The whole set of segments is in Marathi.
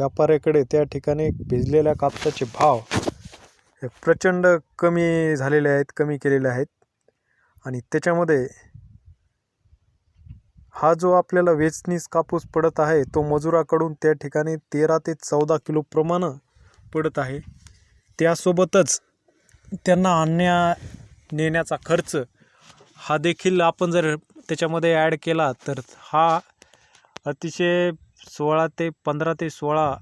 व्यापाऱ्याकडे त्या ठिकाणी भिजलेल्या कापसाचे भाव हे प्रचंड कमी झालेले आहेत कमी केलेले आहेत. आणि त्याच्यामध्ये हा जो आपल्याला वेचणीस कापूस पडत आहे तो मजुराकडून त्या ठिकाणी तेरा ते चौदा किलो प्रमाणे पडत आहे. त्यासोबतच त्यांना आणण्या नेण्याचा खर्च हा देखील आपण जर त्याच्यामध्ये ॲड केला तर हा अतिशय सोळा ते पंधरा ते सोळा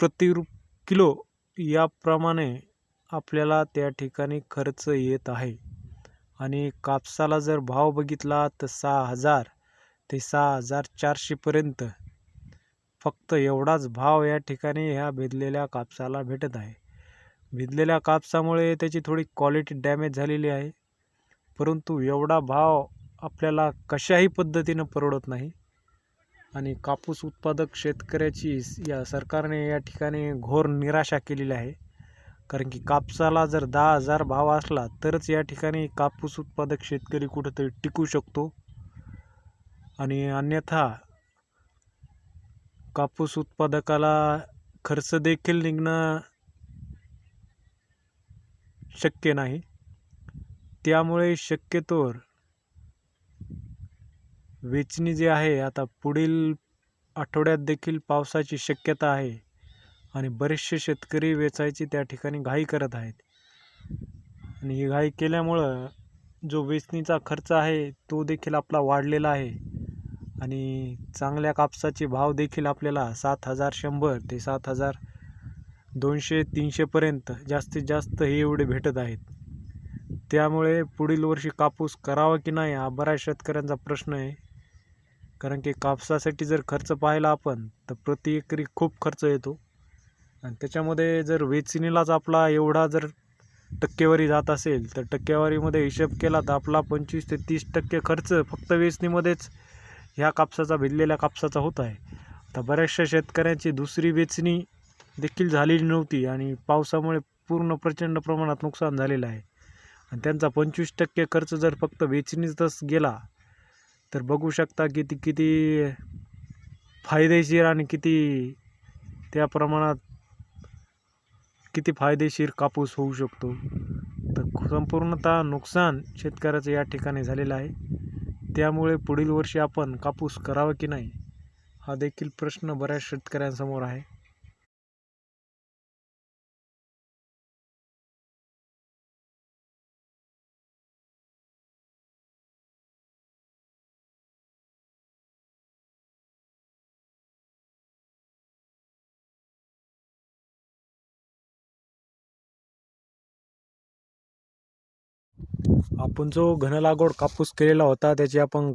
प्रति किलो याप्रमाणे आपल्याला त्या ठिकाणी खर्च येत आहे. आणि कापसाला जर भाव बघितला तर सहा हजार ते सहा हजार चारशेपर्यंत फक्त एवढाच भाव या ठिकाणी ह्या भिजलेल्या कापसाला भेटत आहे. भिजलेल्या कापसामुळे त्याची थोडी क्वालिटी डॅमेज झालेली आहे. परंतु एवढा भाव आपल्याला कशाही पद्धतीनं परवडत नाही. आणि कापूस उत्पादक शेतकऱ्याची या सरकारने या ठिकाणी घोर निराशा केलेली आहे. कारण की कापसाला जर दहा हजार भाव असला तरच या ठिकाणी कापूस उत्पादक शेतकरी कुठंतरी टिकू शकतो. आणि अन्यथा कापूस उत्पादकाला खर्च देखील निघणं शक्य नाही. त्यामुळे शक्यतोवर वेचणी जी आहे आता पुढील आठवड्यात देखील पावसाची शक्यता आहे आणि बरेचसे शेतकरी वेचायची त्या ठिकाणी घाई करत आहेत. आणि ही घाई केल्यामुळं जो वेचणीचा खर्च आहे तो देखील आपला वाढलेला आहे आणि चांगल्या कापसाचे भाव देखील आपल्याला सात हजार शंभर ते सात हजार दोनशे तीनशेपर्यंत जास्तीत जास्त हे एवढे भेटत आहेत. त्यामुळे पुढील वर्षी कापूस करावा की नाही हा बऱ्याच शेतकऱ्यांचा प्रश्न आहे. कारण की कापसासाठी जर खर्च पाहिला आपण तर प्रति एकरी खूप खर्च येतो. आणि त्याच्यामध्ये जर वेचणीलाच आपला एवढा जर टक्केवारी जात असेल तर टक्केवारीमध्ये हिशेब केला तर आपला पंचवीस ते तीस टक्के खर्च फक्त वेचणीमध्येच ह्या कापसाचा भिजलेल्या कापसाचा होत आहे. आता बऱ्याचशा शेतकऱ्यांची दुसरी वेचणी देखील झालेली नव्हती आणि पावसामुळे पूर्ण प्रचंड प्रमाणात नुकसान झालेलं आहे. आणि त्यांचा पंचवीस टक्के खर्च जर फक्त वेचणीतच गेला तर बघू शकता किती किती फायदेशीर आणि किती त्या प्रमाणात किती फायदेशीर कापूस होऊ शकतो. तर संपूर्णतः नुकसान शेतकऱ्याचं या ठिकाणी झालेलं आहे. त्यामुळे पुढील वर्षी आपण कापूस करावा की नाही हा देखील प्रश्न बऱ्याच शेतकऱ्यांसमोर आहे. आपण जो घन लागवड कापूस केलेला होता त्याची आपण